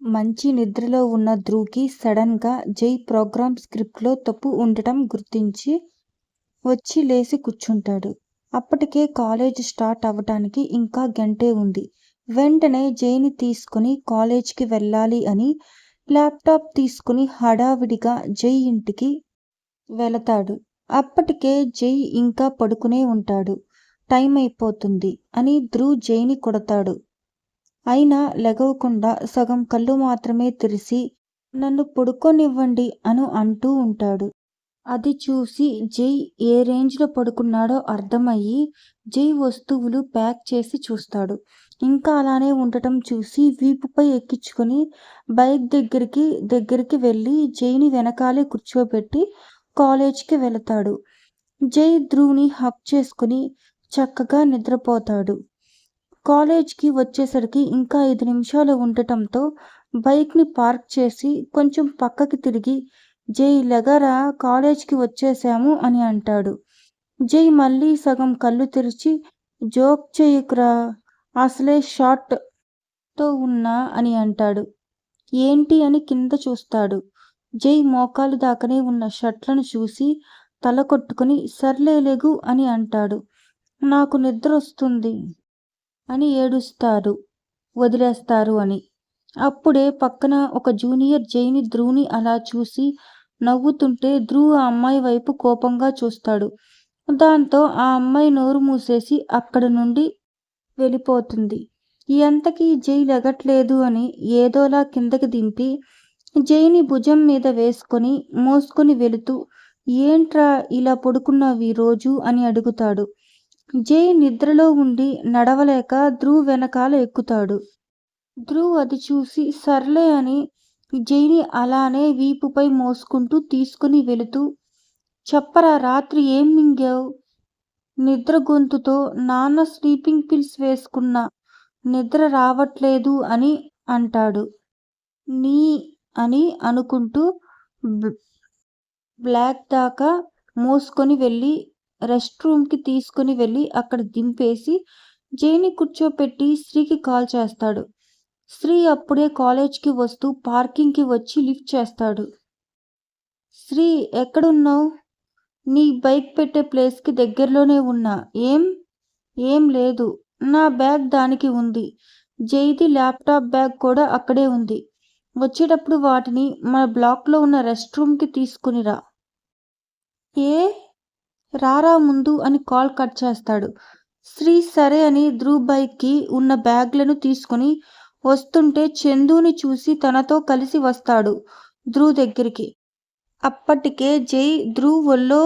మంచి నిద్రలో ఉన్న ధ్రువ్కి సడన్గా జై ప్రోగ్రామ్ స్క్రిప్ట్లో తప్పు ఉండటం గుర్తించి వచ్చి లేచి కూర్చుంటాడు. అప్పటికే కాలేజ్ స్టార్ట్ అవ్వటానికి ఇంకా గంటే ఉంది. వెంటనే జైని తీసుకుని కాలేజ్కి వెళ్ళాలి అని ల్యాప్టాప్ తీసుకుని హడావిడిగా జై ఇంటికి వెళతాడు. అప్పటికే జై ఇంకా పడుకునే ఉంటాడు. టైం అయిపోతుంది అని ధ్రువ్ జైని కొడతాడు. అయినా లెగవకుండా సగం కళ్ళు మాత్రమే తెరిసి నన్ను పడుకోనివ్వండి అను అంటూ ఉంటాడు. అది చూసి జై ఏ రేంజ్లో పడుకున్నాడో అర్థమయ్యి జై వస్తువులు ప్యాక్ చేసి చూస్తాడు. ఇంకా అలానే ఉండటం చూసి వీపుపై ఎక్కించుకొని బైక్ దగ్గరికి దగ్గరికి వెళ్ళి జైని వెనకాలే కూర్చోబెట్టి కాలేజ్కి వెళతాడు. జై ధ్రువుని హక్ చేసుకుని చక్కగా నిద్రపోతాడు. కాలేజ్కి వచ్చేసరికి ఇంకా ఐదు నిమిషాలు ఉండటంతో బైక్ని పార్క్ చేసి కొంచెం పక్కకి తిరిగి జై లగరా కాలేజ్కి వచ్చేసాము అని అంటాడు. జై మళ్ళీ సగం కళ్ళు తెరిచి జోక్ చేయకురా అసలే షార్ట్తో ఉన్నా అని అంటాడు. ఏంటి అని కింద చూస్తాడు. జై మోకాలు దాకానే ఉన్న షర్ట్లను చూసి తల కొట్టుకుని సర్లేలేగు అని అంటాడు. నాకు నిద్ర వస్తుంది అని ఏడుస్తారు వదిలేస్తారు అని. అప్పుడే పక్కన ఒక జూనియర్ జైని ధ్రువుని అలా చూసి నవ్వుతుంటే ధ్రువ్ ఆ అమ్మాయి వైపు కోపంగా చూస్తాడు. దాంతో ఆ అమ్మాయి నోరు మూసేసి అక్కడ నుండి వెళ్ళిపోతుంది. ఎంతకీ జై లెగట్లేదు అని ఏదోలా కిందకి దింపి జైని భుజం మీద వేసుకొని మోసుకొని వెళుతూ ఏంట్రా ఇలా పడుకున్నావు ఈరోజు రోజు అని అడుగుతాడు. జై నిద్రలో ఉండి నడవలేక ధ్రువ్ వెనకాల ఎక్కుతాడు. ధ్రువ్ అది చూసి సర్లే అని జైని అలానే వీపుపై మోసుకుంటూ తీసుకుని వెళుతూ చెప్పరా రాత్రి ఏం మింగావు నిద్ర గొంతుతో నాన్న స్లీపింగ్ పిల్స్ వేసుకున్నా నిద్ర రావట్లేదు అని అంటాడు. నీ అని అనుకుంటూ బ్లాక్ దాకా మోసుకొని వెళ్ళి రెస్ట్ రూమ్కి తీసుకుని వెళ్ళి అక్కడ దింపేసి జైని కూర్చోపెట్టి స్త్రీకి కాల్ చేస్తాడు. స్త్రీ అప్పుడే కాలేజ్కి వస్తూ పార్కింగ్కి వచ్చి లిఫ్ట్ చేస్తాడు. శ్రీ ఎక్కడున్నావు నీ బైక్ పెట్టే ప్లేస్కి దగ్గరలోనే ఉన్నా. ఏం? ఏం లేదు. నా బ్యాగ్ దానికి ఉంది. జైది ల్యాప్టాప్ బ్యాగ్ కూడా అక్కడే ఉంది. వచ్చేటప్పుడు వాటిని మన బ్లాక్లో ఉన్న రెస్ట్ రూమ్కి తీసుకునిరా. ఏ? రారా ముందు అని కాల్ కట్ చేస్తాడు. శ్రీ సరే అని ధ్రువ్ బైక్కి ఉన్న బ్యాగ్లను తీసుకుని వస్తుంటే చందుని చూసి తనతో కలిసి వస్తాడు ధ్రువ్ దగ్గరికి. అప్పటికే జై ధ్రువ్ ఒళ్ళో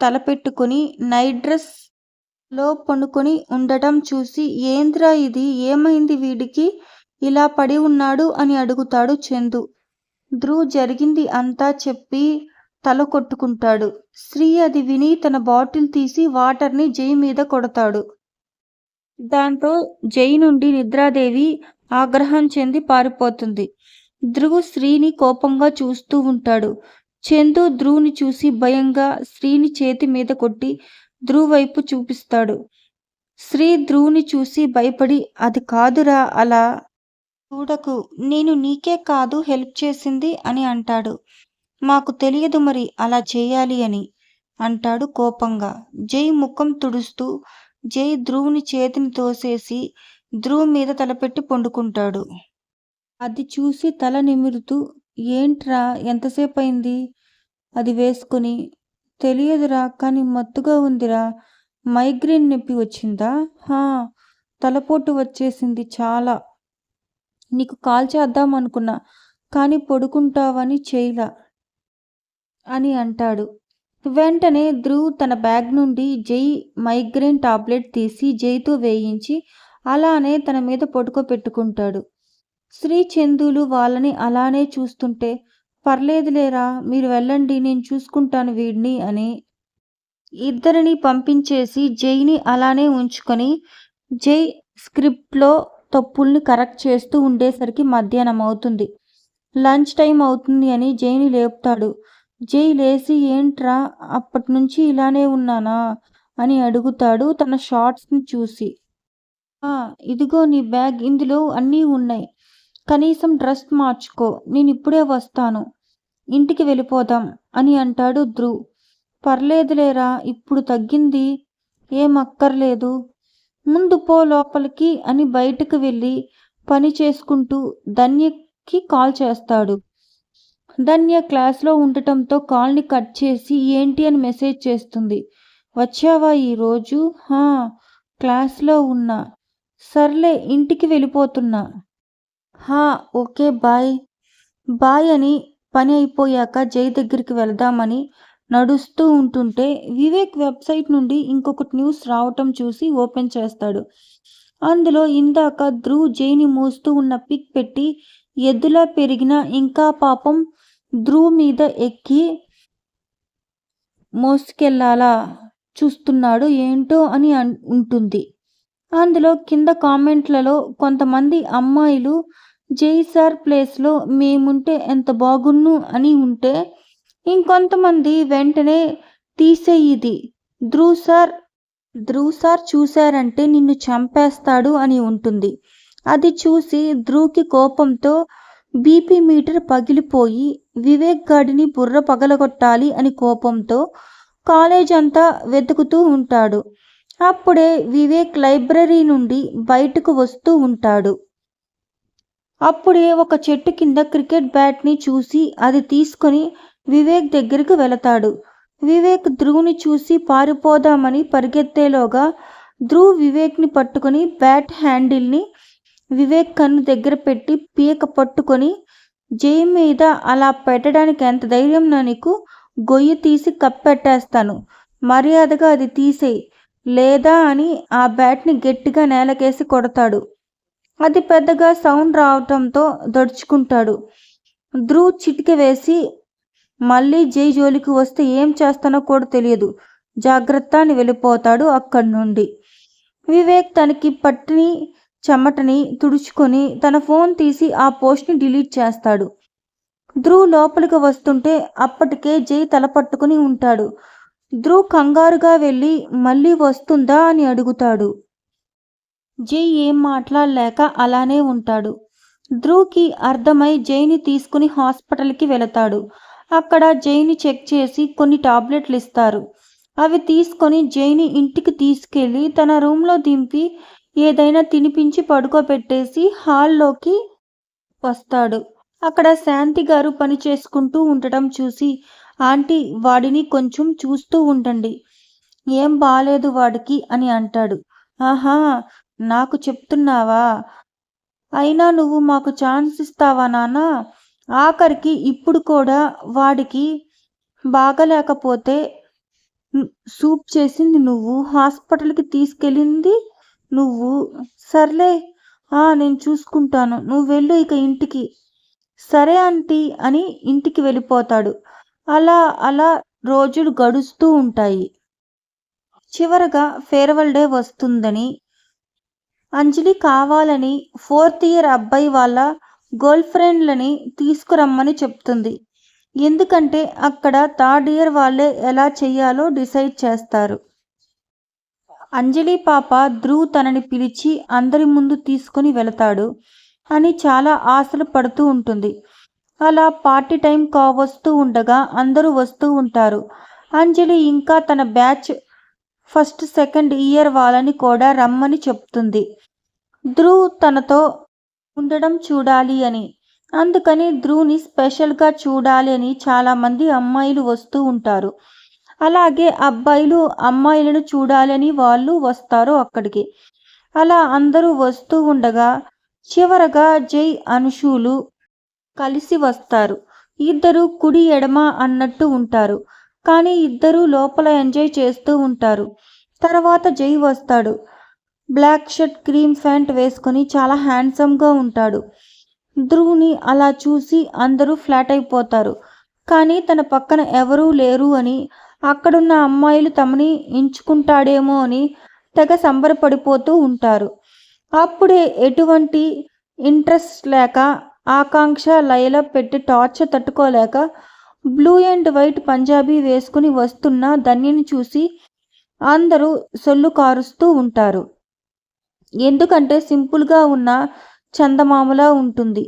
తలపెట్టుకుని నైట్ డ్రెస్లో పండుకొని ఉండటం చూసి ఏంద్రా ఇది ఏమైంది వీడికి ఇలా పడి ఉన్నాడు అని అడుగుతాడు చందు. ధ్రువ్ జరిగింది అంతా చెప్పి తల కొట్టుకుంటాడు. శ్రీ అది విని తన బాటిల్ తీసి వాటర్ని జై మీద కొడతాడు. దాంతో జై నుండి నిద్రాదేవి ఆగ్రహం చెంది పారిపోతుంది. ధ్రువు శ్రీని కోపంగా చూస్తూ ఉంటాడు. చందు ధ్రువుని చూసి భయంగా శ్రీని చేతి మీద కొట్టి ధ్రువ్ వైపు చూపిస్తాడు. శ్రీ ధ్రువుని చూసి భయపడి అది కాదురా అలా చూడకు నేను నీకే కాదు హెల్ప్ చేసింది అని అంటాడు. మాకు తెలియదు మరి అలా చేయాలి అని అంటాడు కోపంగా. జై ముఖం తుడుస్తూ జై ధ్రువుని చేతిని తోసేసి ధ్రువు మీద తలపెట్టి పండుకుంటాడు. అది చూసి తల నిమురుతూ ఏంట్రా ఎంతసేపయింది అది వేసుకుని? తెలియదురా కానీ మత్తుగా ఉందిరా మైగ్రేన్ నొప్పి వచ్చిందా? హా తలపోటు వచ్చేసింది చాలా. నీకు కాల్ చేద్దామనుకున్నా కానీ పడుకుంటావని చేయలా అని అంటాడు. వెంటనే ధ్రువ్ తన బ్యాగ్ నుండి జై మైగ్రేన్ టాబ్లెట్ తీసి జైతో వేయించి అలానే తన మీద పడుకోపెట్టుకుంటాడు. శ్రీ చందులు వాళ్ళని అలానే చూస్తుంటే పర్లేదులేరా మీరు వెళ్ళండి నేను చూసుకుంటాను వీడిని అని ఇద్దరిని పంపించేసి జైని అలానే ఉంచుకొని జై స్క్రిప్ట్లో తప్పుల్ని కరెక్ట్ చేస్తూ ఉండేసరికి మధ్యాహ్నం అవుతుంది. లంచ్ టైం అవుతుంది అని జైని లేపుతాడు. జై లేసి ఏంట్రా అప్పట్నుంచీ ఇలానే ఉన్నానా? అని అడుగుతాడు తన షార్ట్స్ని చూసి. ఇదిగో నీ బ్యాగ్ ఇందులో అన్నీ ఉన్నాయి. కనీసం డ్రెస్ మార్చుకో నేను ఇప్పుడే వస్తాను. ఇంటికి వెళ్ళిపోదాం అని అంటాడు ధ్రువ్. పర్లేదులేరా ఇప్పుడు తగ్గింది. ఏం అక్కర్లేదు. ముందు పో లోపలికి అని బయటకు వెళ్ళి పని చేసుకుంటూ ధన్యకి కాల్ చేస్తాడు. ధన్య క్లాస్లో ఉండటంతో కాల్ని కట్ చేసి ఏంటి అని మెసేజ్ చేస్తుంది. వచ్చావా ఈరోజు హా క్లాస్లో ఉన్నా. సర్లే ఇంటికి వెళ్ళిపోతున్నా. హా ఓకే బాయ్. బాయ్ అని పని అయిపోయాక జై దగ్గరికి వెళ్దామని నడుస్తూ ఉంటుంటే వివేక్ వెబ్సైట్ నుండి ఇంకొకటి న్యూస్ రావటం చూసి ఓపెన్ చేస్తాడు. అందులో ఇందాక ధ్రువ్ జైని మోస్తూ ఉన్న పిక్ పెట్టి ఎద్దులా పెరిగిన ఇంకా పాపం ధ్రువ్ మీద ఎక్కి మోసుకెళ్ళాలా? చూస్తున్నాడు. ఏంటో అని అన్- ఉంటుంది. అందులో కింద కామెంట్లలో కొంతమంది అమ్మాయిలు జై సార్ ప్లేస్లో మేముంటే ఎంత బాగున్ను అని ఉంటే ఇంకొంతమంది వెంటనే తీసేయిది. ధ్రువ్ సార్ ధ్రువ్ సార్ చూశారంటే నిన్ను చంపేస్తాడు అని ఉంటుంది. అది చూసి ధ్రువ్కి కోపంతో బీపీ మీటర్ పగిలిపోయి వివేక్ గాడిని బుర్ర పగలగొట్టాలి అని కోపంతో కాలేజ్ అంతా వెతుకుతూ ఉంటాడు. అప్పుడే వివేక్ లైబ్రరీ నుండి బయటకు వస్తూ ఉంటాడు. అప్పుడే ఒక చెట్టు కింద క్రికెట్ బ్యాట్ని చూసి అది తీసుకొని వివేక్ దగ్గరికి వెళతాడు. వివేక్ ధ్రువుని చూసి పారిపోదామని పరిగెత్తేలోగా ధ్రువ్ వివేక్ని పట్టుకొని బ్యాట్ హ్యాండిల్ని వివేక్ కన్ను దగ్గర పెట్టి పీక పట్టుకొని జై మీద అలా పెట్టడానికి ఎంత ధైర్యం నా నీకు గొయ్యి తీసి కప్పెట్టేస్తాను. మర్యాదగా అది తీసేయి. లేదా అని ఆ బ్యాట్ని గట్టిగా నేలకేసి కొడతాడు. అది పెద్దగా సౌండ్ రావటంతో దడుచుకుంటాడు. ధ్రువ్ చిటిక వేసి మళ్ళీ జై జోలికి వస్తే ఏం చేస్తానో కూడా తెలియదు. జాగ్రత్త అని వెళ్ళిపోతాడు అక్కడి నుండి. వివేక్ తనకి పట్టిని చెమటని తుడుచుకొని తన ఫోన్ తీసి ఆ పోస్ట్ని డిలీట్ చేస్తాడు. ధ్రువ్ లోపలికి వస్తుంటే అప్పటికే జై తలపట్టుకుని ఉంటాడు. ధ్రువ్ కంగారుగా వెళ్ళి మళ్ళీ వస్తుందా? అని అడుగుతాడు. జై ఏం మాట్లాడలేక అలానే ఉంటాడు. ధ్రువ్కి అర్థమై జైని తీసుకుని హాస్పిటల్కి వెళతాడు. అక్కడ జైని చెక్ చేసి కొన్ని టాబ్లెట్లు ఇస్తారు. అవి తీసుకొని జైని ఇంటికి తీసుకెళ్ళి తన రూమ్లో దింపి ఏదైనా తినిపించి పడుకోబెట్టేసి హాల్లోకి వస్తాడు. అక్కడ శాంతి గారు పని చేసుకుంటూ ఉండటం చూసి ఆంటీ వాడిని కొంచెం చూస్తూ ఉండండి. ఏం బాలేదు వాడికి అని అంటాడు. ఆహా నాకు చెప్తున్నావా? అయినా నువ్వు మాకు ఛాన్స్ ఇస్తావా నాన్న? ఆఖరికి ఇప్పుడు కూడా వాడికి బాగలేకపోతే సూప్ చేసింది నువ్వు? హాస్పిటల్కి తీసుకెళ్ళింది నువ్వు సర్లే ఆ నేను చూసుకుంటాను. నువ్వు వెళ్ళు ఇక ఇంటికి. సరే ఆంటీ అని ఇంటికి వెళ్ళిపోతాడు. అలా అలా రోజులు గడుస్తూ ఉంటాయి. చివరగా ఫేర్వెల్ డే వస్తుందని అంజలి కావాలని ఫోర్త్ ఇయర్ అబ్బాయి వాళ్ళ గర్ల్ ఫ్రెండ్లని తీసుకురమ్మని చెప్తుంది. ఎందుకంటే అక్కడ థర్డ్ ఇయర్ వాళ్ళే ఎలా చేయాలో డిసైడ్ చేస్తారు. అంజలి పాప ధ్రువ్ తనని పిలిచి అందరి ముందు తీసుకొని వెళతాడు అని చాలా ఆశలు పడుతూ ఉంటుంది. అలా పార్టీ టైం కావస్తూ ఉండగా అందరూ వస్తూ ఉంటారు. అంజలి ఇంకా తన బ్యాచ్ ఫస్ట్ సెకండ్ ఇయర్ వాళ్ళని కూడా రమ్మని చెప్తుంది. ధ్రువ్ తనతో ఉండడం చూడాలి అని. అందుకని ధ్రువ్ని స్పెషల్గా చూడాలి అని చాలామంది అమ్మాయిలు వస్తూ ఉంటారు. అలాగే అబ్బాయిలు అమ్మాయిలను చూడాలని వాళ్ళు వస్తారు అక్కడికి. అలా అందరూ వస్తూ ఉండగా చివరగా జై అనుషులు కలిసి వస్తారు. ఇద్దరు కుడి ఎడమ అన్నట్టు ఉంటారు. కానీ ఇద్దరు లోపల ఎంజాయ్ చేస్తూ ఉంటారు. తర్వాత జై వస్తాడు. బ్లాక్ షర్ట్ క్రీమ్ ప్యాంట్ వేసుకొని చాలా హ్యాండ్సమ్గా ఉంటాడు. ధ్రువుని అలా చూసి అందరూ ఫ్లాట్ అయిపోతారు. కానీ తన పక్కన ఎవరూ లేరు అని అక్కడున్న అమ్మాయిలు తమని ఎంచుకుంటాడేమో అని తెగ సంబరపడిపోతూ ఉంటారు. అప్పుడే ఎటువంటి ఇంట్రెస్ట్ లేక ఆకాంక్ష లయల పెట్టి టార్చర్ తట్టుకోలేక బ్లూ అండ్ వైట్ పంజాబీ వేసుకుని వస్తున్న ధన్యని చూసి అందరూ సొల్లు కారుస్తూ ఉంటారు. ఎందుకంటే సింపుల్గా ఉన్న చందమామలా ఉంటుంది.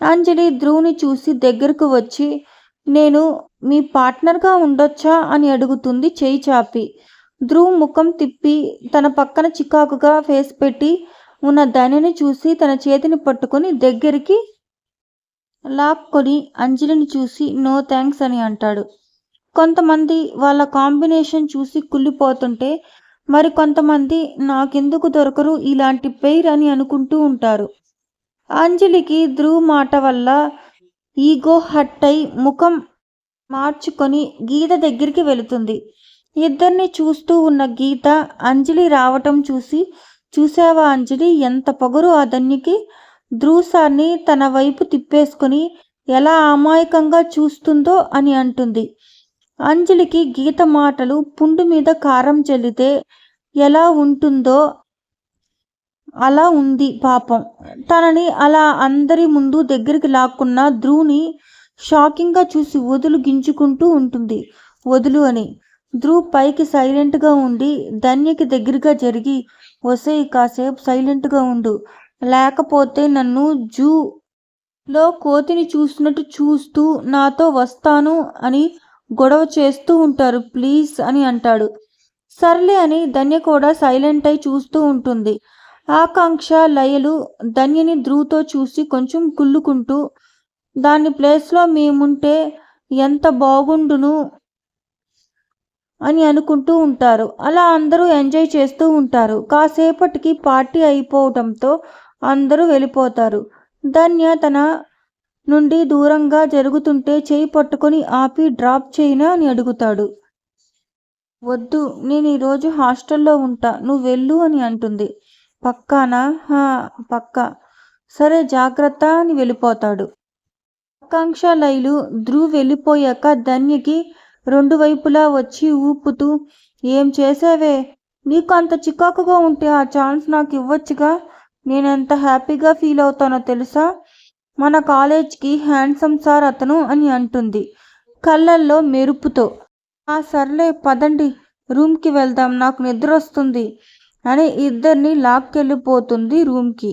అంజలి ధ్రువుని చూసి దగ్గరకు వచ్చి నేను మీ పార్ట్నర్గా ఉండొచ్చా అని అడుగుతుంది చేయి చాపి. ధ్రువ్ ముఖం తిప్పి తన పక్కన చికాకుగా ఫేస్ పెట్టి ఉన్న ధనిని చూసి తన చేతిని పట్టుకొని దగ్గరికి లాక్కొని అంజలిని చూసి నో థ్యాంక్స్ అని అంటాడు. కొంతమంది వాళ్ళ కాంబినేషన్ చూసి కుళ్ళిపోతుంటే మరి కొంతమంది నాకెందుకు దొరకరు ఇలాంటి పెయిర్ అని అనుకుంటూ ఉంటారు. అంజలికి ధ్రువ్ మాట వల్ల ఈగో హట్ అయి ముఖం మార్చుకొని గీత దగ్గరికి వెళుతుంది. ఇద్దరిని చూస్తూ ఉన్న గీత అంజలి రావటం చూసి చూసావా అంజలి ఎంత పొగరు ఆ ధన్యకి? ధ్రువ్ తన వైపు తిప్పేసుకొని ఎలా అమాయకంగా చూస్తుందో అని అంటుంది. అంజలికి గీత మాటలు పుండు మీద కారం చల్లితే ఎలా ఉంటుందో అలా ఉంది పాపం. తనని అలా అందరి ముందు దగ్గరికి లాక్కున్న ధ్రువుని షాకింగ్గా చూసి వదులు గింజుకుంటూ ఉంటుంది. వదులు అని. ధ్రువ్ పైకి సైలెంట్గా ఉండి ధన్యకి దగ్గరగా జరిగి వసే కాసేపు సైలెంట్గా ఉండు. లేకపోతే నన్ను జూలో కోతిని చూసినట్టు చూస్తూ నాతో వస్తాను అని గొడవ చేస్తూ ఉంటారు. ప్లీజ్ అని అంటాడు. సర్లే అని ధన్య కూడా సైలెంట్ అయి చూస్తూ ఉంటుంది. ఆకాంక్ష లయలు ధన్యని ధ్రువుతో చూసి కొంచెం కుళ్ళుకుంటూ దాని ప్లేస్లో మేముంటే ఎంత బాగుండును అని అనుకుంటూ ఉంటారు. అలా అందరూ ఎంజాయ్ చేస్తూ ఉంటారు. కాసేపటికి పార్టీ అయిపోవడంతో అందరూ వెళ్ళిపోతారు. ధన్య తన నుండి దూరంగా జరుగుతుంటే చేయి పట్టుకొని ఆపి డ్రాప్ చేయినా అని అడుగుతాడు. వద్దు నేను ఈరోజు హాస్టల్లో ఉంటా నువ్వు వెళ్ళు అని అంటుంది. పక్కానా? హా పక్క. సరే జాగ్రత్త అని వెళ్ళిపోతాడు. ఆకాంక్ష లైలు ధ్రువ్ వెళ్ళిపోయాక ధన్యకి రెండు వైపులా వచ్చి ఊపుతూ ఏం చేసావే? నీకు అంత చికాకుగా ఉంటే ఆ ఛాన్స్ నాకు ఇవ్వచ్చుగా? నేను ఎంత హ్యాపీగా ఫీల్ అవుతానో తెలుసా? మన కాలేజ్కి హ్యాండ్సమ్ సార్ అతను అని అంటుంది కళ్ళల్లో మెరుపుతో. ఆ సర్లే పదండి. రూమ్కి వెళ్దాం. నాకు నిద్ర వస్తుంది అని ఇద్దరిని లాక్కెళ్ళిపోతుంది రూమ్కి.